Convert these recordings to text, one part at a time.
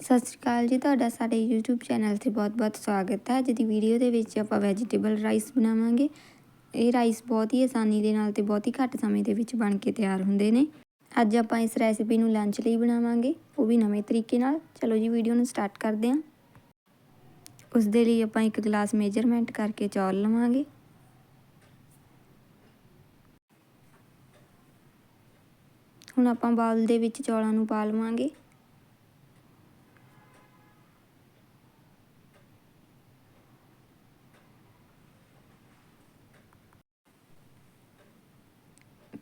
ਸਤਿ ਸ਼੍ਰੀ ਅਕਾਲ ਜੀ, ਤੁਹਾਡਾ ਸਾਡੇ YouTube ਚੈਨਲ ਤੇ ਬਹੁਤ-ਬਹੁਤ ਸਵਾਗਤ ਹੈ। ਅੱਜ ਦੀ ਵੀਡੀਓ ਦੇ ਵਿੱਚ ਆਪਾਂ ਵੈਜੀਟੇਬਲ ਰਾਈਸ ਬਣਾਵਾਂਗੇ। ਇਹ ਰਾਈਸ ਬਹੁਤ ਹੀ ਆਸਾਨੀ ਦੇ ਨਾਲ ਤੇ ਬਹੁਤ ਹੀ ਘੱਟ ਸਮੇਂ ਦੇ ਵਿੱਚ ਬਣ ਕੇ ਤਿਆਰ ਹੁੰਦੇ ਨੇ। ਅੱਜ ਆਪਾਂ ਇਸ ਰੈਸਿਪੀ ਨੂੰ ਲੰਚ ਲਈ ਬਣਾਵਾਂਗੇ, ਉਹ ਵੀ ਨਵੇਂ ਤਰੀਕੇ ਨਾਲ। ਚਲੋ ਜੀ, ਵੀਡੀਓ ਨੂੰ ਸਟਾਰਟ ਕਰਦੇ ਹਾਂ। ਉਸ ਦੇ ਲਈ ਆਪਾਂ ਇੱਕ ਗਲਾਸ ਮੇਜਰਮੈਂਟ ਕਰਕੇ ਚੌਲ ਲਵਾਂਗੇ। ਹੁਣ ਆਪਾਂ ਬਾਉਲ ਦੇ ਵਿੱਚ ਚੌਲਾਂ ਨੂੰ ਪਾ ਲਵਾਂਗੇ।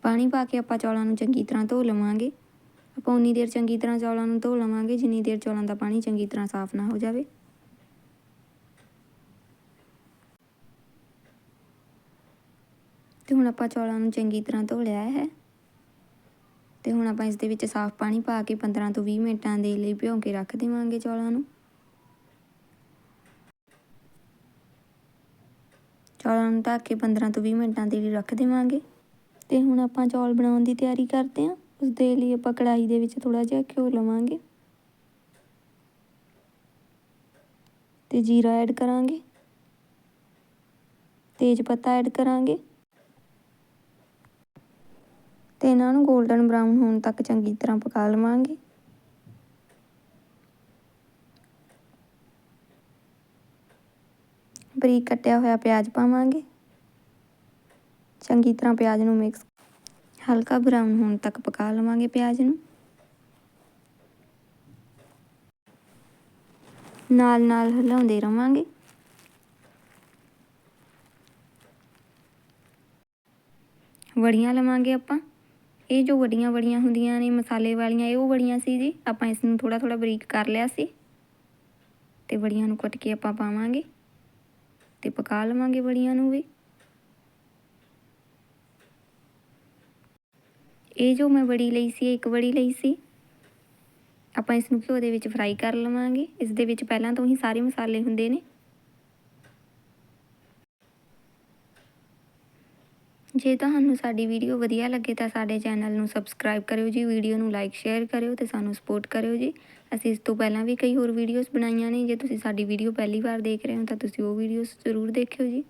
ਪਾਣੀ ਪਾ ਕੇ ਆਪਾਂ ਚੌਲਾਂ ਨੂੰ ਚੰਗੀ ਤਰ੍ਹਾਂ ਧੋ ਲਵਾਂਗੇ। ਆਪਾਂ ਉਨੀ ਦੇਰ ਚੰਗੀ ਤਰ੍ਹਾਂ ਚੌਲਾਂ ਨੂੰ ਧੋ ਲਵਾਂਗੇ, ਜਿੰਨੀ ਦੇਰ ਚੌਲਾਂ ਦਾ ਪਾਣੀ ਚੰਗੀ ਤਰ੍ਹਾਂ ਸਾਫ਼ ਨਾ ਹੋ ਜਾਵੇ। ਤੇ ਹੁਣ ਆਪਾਂ ਚੌਲਾਂ ਨੂੰ ਚੰਗੀ ਤਰ੍ਹਾਂ ਧੋ ਲਿਆ ਹੈ। ਤੇ ਹੁਣ ਆਪਾਂ ਇਸ ਦੇ ਵਿੱਚ ਸਾਫ਼ ਪਾਣੀ ਪਾ ਕੇ 15 ਤੋਂ 20 ਮਿੰਟਾਂ ਦੇ ਲਈ ਭਿਓ ਕੇ ਰੱਖ ਦੇਵਾਂਗੇ ਚੌਲਾਂ ਨੂੰ। ਚੌਲਾਂ ਨੂੰ ਢੱਕ ਕੇ 15 ਤੋਂ 20 ਮਿੰਟਾਂ ਦੇ ਲਈ ਰੱਖ ਦੇਵਾਂਗੇ। ਤੇ ਹੁਣ ਆਪਾਂ ਚੌਲ ਬਣਾਉਣ ਦੀ ਤਿਆਰੀ ਕਰਦੇ ਹਾਂ। ਉਸ ਦੇ ਲਈ ਆਪਾਂ ਕੜਾਈ ਦੇ ਵਿੱਚ ਥੋੜਾ ਜਿਹਾ ਘਿਓ ਲਵਾਂਗੇ। ਤੇ ਜੀਰਾ ਐਡ ਕਰਾਂਗੇ। ਤੇਜ ਪੱਤਾ ਐਡ ਕਰਾਂਗੇ। ਤੇ ਇਹਨਾਂ ਨੂੰ 골ਡਨ ਬਰਾਊਨ ਹੋਣ ਤੱਕ ਚੰਗੀ ਤਰ੍ਹਾਂ ਪਕਾ ਲਵਾਂਗੇ। ਬਰੀਕ ਕੱਟਿਆ ਹੋਇਆ ਪਿਆਜ਼ ਪਾਵਾਂਗੇ। ਚੰਗੀ ਤਰ੍ਹਾਂ ਪਿਆਜ਼ ਨੂੰ ਮਿਕਸ ਹਲਕਾ ਬਰਾਊਨ ਹੋਣ ਤੱਕ ਪਕਾ ਲਵਾਂਗੇ ਪਿਆਜ਼ ਨੂੰ। ਨਾਲ ਨਾਲ ਹਿਲਾਉਂਦੇ ਰਵਾਂਗੇ। ਵੜੀਆਂ ਲਵਾਂਗੇ ਆਪਾਂ। ਇਹ ਜੋ ਵੜੀਆਂ ਵੜੀਆਂ ਹੁੰਦੀਆਂ ਨੇ ਮਸਾਲੇ ਵਾਲੀਆਂ, ਇਹ ਉਹ ਵੜੀਆਂ ਸੀ ਜੀ। ਆਪਾਂ ਇਸ ਨੂੰ ਥੋੜਾ ਥੋੜਾ ਬਰੀਕ ਕਰ ਲਿਆ ਸੀ। ਤੇ ਵੜੀਆਂ ਨੂੰ ਕੱਟ ਕੇ ਆਪਾਂ ਪਾਵਾਂਗੇ। ਤੇ ਪਕਾ ਲਵਾਂਗੇ ਵੜੀਆਂ ਨੂੰ ਵੀ। ਇਹ ਜੋ ਮੈਂ ਵੜੀ ਲਈ ਸੀ ਇੱਕ ਵੜੀ ਲਈ ਸੀ। ਆਪਾਂ ਇਸ ਨੂੰ ਘਿਓ ਦੇ ਵਿੱਚ ਫਰਾਈ ਕਰ ਲਵਾਂਗੇ। ਇਸ ਦੇ ਵਿੱਚ ਪਹਿਲਾਂ ਤੋਂ ਹੀ ਸਾਰੇ ਮਸਾਲੇ ਹੁੰਦੇ ਨੇ। ਜੇ ਤੁਹਾਨੂੰ ਸਾਡੀ ਵੀਡੀਓ ਵਧੀਆ ਲੱਗੇ ਤਾਂ ਸਾਡੇ ਚੈਨਲ ਨੂੰ ਸਬਸਕ੍ਰਾਈਬ ਕਰਿਓ ਜੀ, ਵੀਡੀਓ ਨੂੰ ਲਾਈਕ ਸ਼ੇਅਰ ਕਰਿਓ ਤੇ ਸਾਨੂੰ ਸਪੋਰਟ ਕਰਿਓ ਜੀ। ਅਸੀਂ ਇਸ ਤੋਂ ਪਹਿਲਾਂ ਵੀ ਕਈ ਹੋਰ ਵੀਡੀਓਜ਼ ਬਣਾਈਆਂ ਨੇ। ਜੇ ਤੁਸੀਂ ਸਾਡੀ ਵੀਡੀਓ ਪਹਿਲੀ ਵਾਰ ਦੇਖ ਰਹੇ ਹੋ ਤਾਂ ਤੁਸੀਂ ਉਹ ਵੀਡੀਓਜ਼ ਜ਼ਰੂਰ ਦੇਖਿਓ ਜੀ।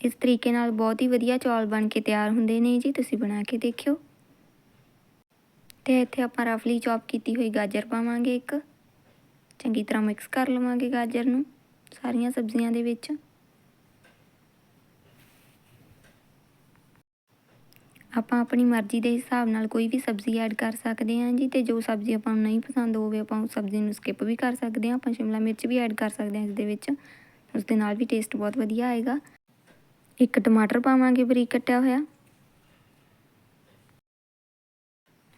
ਇਸ ਤਰੀਕੇ ਨਾਲ ਬਹੁਤ ਹੀ ਵਧੀਆ ਚੌਲ ਬਣ ਕੇ ਤਿਆਰ ਹੁੰਦੇ ਨੇ ਜੀ, ਤੁਸੀਂ ਬਣਾ ਕੇ ਦੇਖਿਓ। ਤੇ ਇੱਥੇ ਆਪਾਂ ਰਫਲੀ ਚੌਪ ਕੀਤੀ ਹੋਈ ਗਾਜਰ ਪਾਵਾਂਗੇ ਇੱਕ। ਚੰਗੀ ਤਰ੍ਹਾਂ ਮਿਕਸ ਕਰ ਲਵਾਂਗੇ ਗਾਜਰ ਨੂੰ ਸਾਰੀਆਂ ਸਬਜ਼ੀਆਂ ਦੇ ਵਿੱਚ। ਆਪਾਂ ਆਪਣੀ ਮਰਜ਼ੀ ਦੇ ਹਿਸਾਬ ਨਾਲ ਕੋਈ ਵੀ ਸਬਜ਼ੀ ਐਡ ਕਰ ਸਕਦੇ ਹਾਂ ਜੀ, ਤੇ ਜੋ ਸਬਜ਼ੀ ਆਪਾਂ ਨੂੰ ਨਹੀਂ ਪਸੰਦ ਹੋਵੇ, ਆਪਾਂ ਉਸ ਸਬਜ਼ੀ ਨੂੰ ਸਕਿਪ ਵੀ ਕਰ ਸਕਦੇ ਹਾਂ, ਆਪਾਂ ਸ਼ਿਮਲਾ ਮਿਰਚ ਵੀ ਐਡ ਕਰ ਸਕਦੇ ਹਾਂ ਇਸ ਦੇ ਵਿੱਚ। ਉਸ ਦੇ ਨਾਲ ਵੀ ਟੇਸਟ ਬਹੁਤ ਵਧੀਆ ਆਏਗਾ। ਇੱਕ ਟਮਾਟਰ ਪਾਵਾਂਗੇ ਬਰੀਕ ਕੱਟਿਆ ਹੋਇਆ।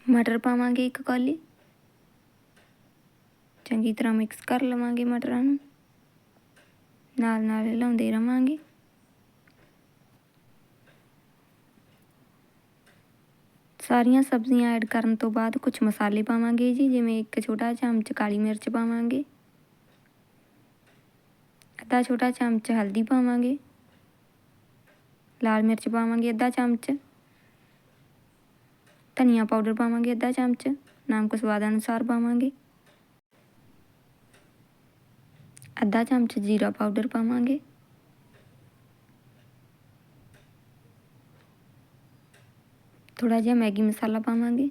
ਮਟਰ ਪਾਵਾਂਗੇ ਇੱਕ ਕੌਲੀ। ਚੰਗੀ ਤਰ੍ਹਾਂ ਮਿਕਸ ਕਰ ਲਵਾਂਗੇ ਮਟਰਾਂ ਨੂੰ। ਨਾਲ ਨਾਲ ਹਿਲਾਉਂਦੇ ਰਵਾਂਗੇ। ਸਾਰੀਆਂ ਸਬਜ਼ੀਆਂ ਐਡ ਕਰਨ ਤੋਂ ਬਾਅਦ ਕੁਝ ਮਸਾਲੇ ਪਾਵਾਂਗੇ ਜੀ, ਜਿਵੇਂ ਇੱਕ ਛੋਟਾ ਚਮਚ ਕਾਲੀ ਮਿਰਚ ਪਾਵਾਂਗੇ। ਅੱਧਾ ਛੋਟਾ ਚਮਚ ਹਲਦੀ ਪਾਵਾਂਗੇ। ਲਾਲ ਮਿਰਚ ਪਾਵਾਂਗੇ ਅੱਧਾ ਚਮਚ। ਧਨੀਆ ਪਾਊਡਰ ਪਾਵਾਂਗੇ ਅੱਧਾ ਚਮਚ। ਨਮਕ ਸਵਾਦ ਅਨੁਸਾਰ ਪਾਵਾਂਗੇ। ਅੱਧਾ ਚਮਚ ਜੀਰਾ ਪਾਊਡਰ ਪਾਵਾਂਗੇ। ਥੋੜਾ ਜਿਹਾ ਮੈਗੀ ਮਸਾਲਾ ਪਾਵਾਂਗੇ।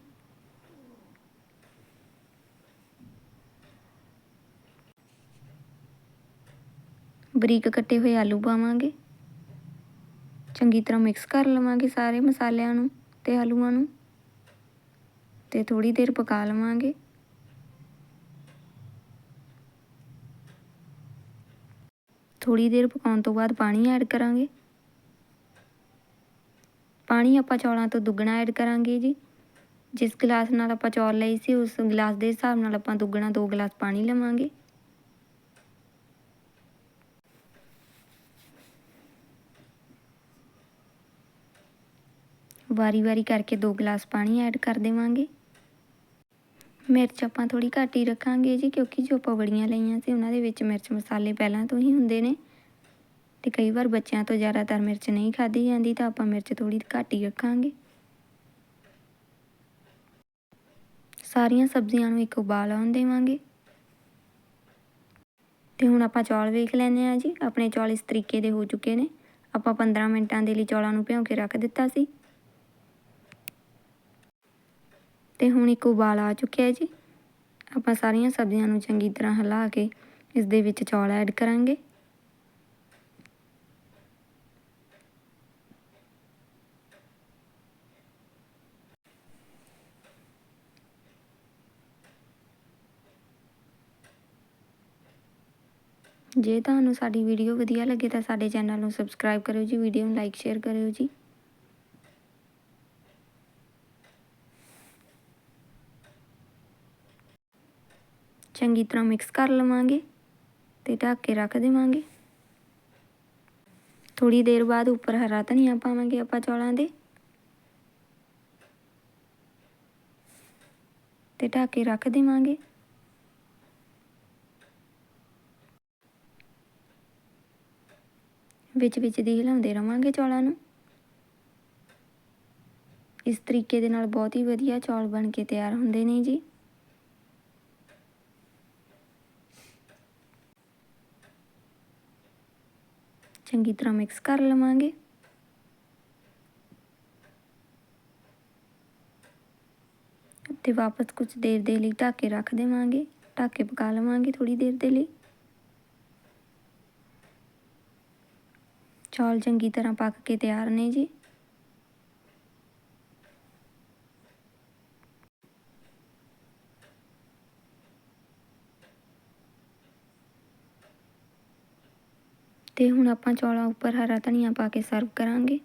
ਬਰੀਕ ਕੱਟੇ ਹੋਏ ਆਲੂ ਪਾਵਾਂਗੇ। ਚੰਗੀ ਤਰ੍ਹਾਂ ਮਿਕਸ ਕਰ ਲਵਾਂਗੇ ਸਾਰੇ ਮਸਾਲਿਆਂ ਨੂੰ ਤੇ ਆਲੂਆਂ ਨੂੰ। ਤੇ ਥੋੜੀ ਦੇਰ ਪਕਾ ਲਵਾਂਗੇ। ਥੋੜੀ ਦੇਰ ਪਕਾਉਣ ਤੋਂ ਬਾਅਦ ਪਾਣੀ ਐਡ ਕਰਾਂਗੇ। ਪਾਣੀ ਆਪਾਂ ਚੌਲਾਂ ਤੋਂ ਦੁੱਗਣਾ ਐਡ ਕਰਾਂਗੇ ਜੀ। ਜਿਸ ਗਲਾਸ ਨਾਲ ਆਪਾਂ ਚੌਲ ਲਈ ਸੀ, ਉਸ ਗਲਾਸ ਦੇ ਹਿਸਾਬ ਨਾਲ ਆਪਾਂ ਦੁੱਗਣਾ 2 ਗਲਾਸ ਪਾਣੀ ਲਵਾਂਗੇ। ਵਾਰੀ-ਵਾਰੀ ਕਰਕੇ 2 ਗਲਾਸ ਪਾਣੀ ਐਡ ਕਰ ਦੇਵਾਂਗੇ। ਮਿਰਚ ਆਪਾਂ ਥੋੜੀ ਘੱਟ ਹੀ ਰੱਖਾਂਗੇ ਜੀ, ਕਿਉਂਕਿ ਜੋ ਆਪਾਂ ਬੜੀਆਂ ਲਈਆਂ ਸੀ, ਉਹਨਾਂ ਦੇ ਵਿੱਚ ਮਿਰਚ ਮਸਾਲੇ ਪਹਿਲਾਂ ਤੋਂ ਹੀ ਹੁੰਦੇ ਨੇ। ਤੇ ਕਈ ਵਾਰ ਬੱਚਿਆਂ ਤੋਂ ਜ਼ਿਆਦਾਤਰ ਮਿਰਚ ਨਹੀਂ ਖਾਧੀ ਜਾਂਦੀ, ਤਾਂ ਆਪਾਂ ਮਿਰਚ ਥੋੜੀ ਘੱਟ ਹੀ ਰੱਖਾਂਗੇ। ਸਾਰੀਆਂ ਸਬਜ਼ੀਆਂ ਨੂੰ ਇੱਕ ਉਬਾਲ ਆਉਣ ਦੇਵਾਂਗੇ। ਤੇ ਹੁਣ ਆਪਾਂ ਚੌਲ ਵੇਖ ਲੈਨੇ ਆ ਜੀ, ਆਪਣੇ ਚੌਲ ਇਸ ਤਰੀਕੇ ਦੇ ਹੋ ਚੁੱਕੇ ਨੇ। ਆਪਾਂ 15 ਮਿੰਟਾਂ ਦੇ ਲਈ ਚੌਲਾਂ ਨੂੰ ਭਿਉਂ ਕੇ ਰੱਖ ਦਿੱਤਾ ਸੀ। ਤੇ ਹੁਣ ਇੱਕ ਉਬਾਲ ਆ ਚੁੱਕਿਆ ਹੈ ਜੀ। ਆਪਾਂ ਸਾਰੀਆਂ ਸਬਜ਼ੀਆਂ ਨੂੰ ਚੰਗੀ ਤਰ੍ਹਾਂ ਹਿਲਾ ਕੇ ਇਸ ਦੇ ਵਿੱਚ ਚੌਲ ਐਡ ਕਰਾਂਗੇ। ਜੇ ਤੁਹਾਨੂੰ ਸਾਡੀ ਵੀਡੀਓ ਵਧੀਆ ਲੱਗੇ ਤਾਂ ਸਾਡੇ ਚੈਨਲ ਨੂੰ ਸਬਸਕ੍ਰਾਈਬ ਕਰਿਓ ਜੀ, ਵੀਡੀਓ ਨੂੰ ਲਾਈਕ, ਸ਼ੇਅਰ ਕਰਿਓ ਜੀ। ਚੰਗੀ ਤਰ੍ਹਾਂ ਮਿਕਸ ਕਰ ਲਵਾਂਗੇ ਤੇ ਢੱਕ ਕੇ ਰੱਖ ਦੇਵਾਂਗੇ। ਥੋੜੀ ਦੇਰ ਬਾਅਦ ਉੱਪਰ ਹਰਾ ਧਨੀਆ ਪਾਵਾਂਗੇ ਆਪਾਂ ਚੌਲਾਂ ਦੇ। ਤੇ ਢੱਕ ਕੇ ਰੱਖ ਦੇਵਾਂਗੇ। ਵਿੱਚ ਵਿੱਚ ਦੀ ਹਿਲਾਉਂਦੇ ਰਵਾਂਗੇ ਚੌਲਾਂ ਨੂੰ। ਇਸ ਤਰੀਕੇ ਦੇ ਨਾਲ ਬਹੁਤ ਹੀ ਵਧੀਆ ਚੌਲ ਬਣ ਕੇ ਤਿਆਰ ਹੁੰਦੇ ਨੇ ਜੀ। ਚੰਗੀ ਤਰ੍ਹਾਂ ਮਿਕਸ ਕਰ ਲਵਾਂਗੇ। ਤੇ ਵਾਪਸ ਕੁਝ ਦੇਰ ਦੇ ਲਈ ਢੱਕ ਕੇ ਰੱਖ ਦੇਵਾਂਗੇ। ਢੱਕ ਕੇ ਪਕਾ ਲਵਾਂਗੇ ਥੋੜੀ ਦੇਰ ਦੇ ਲਈ। ਚੌਲ ਚੰਗੀ ਤਰ੍ਹਾਂ ਪੱਕ ਕੇ ਤਿਆਰ ਨੇ ਜੀ। ਤੇ ਹੁਣ ਆਪਾਂ ਚੌਲਾਂ ਉੱਪਰ ਹਰਾ ਧਨੀਆ ਪਾ ਕੇ ਸਰਵ ਕਰਾਂਗੇ।